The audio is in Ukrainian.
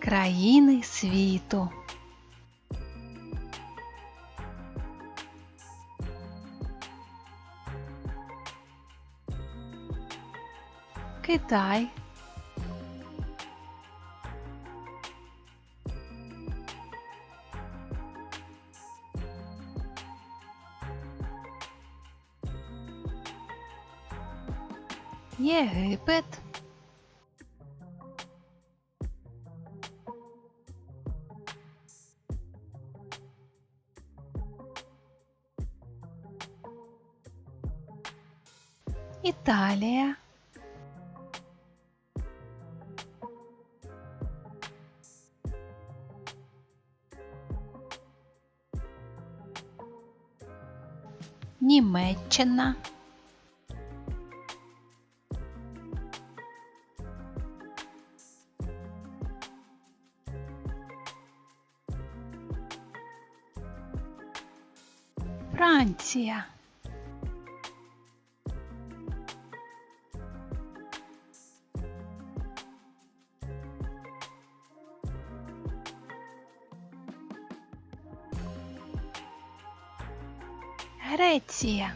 Країни світу. Китай, Єгипет, Італія, Німеччина, Франція, Venezia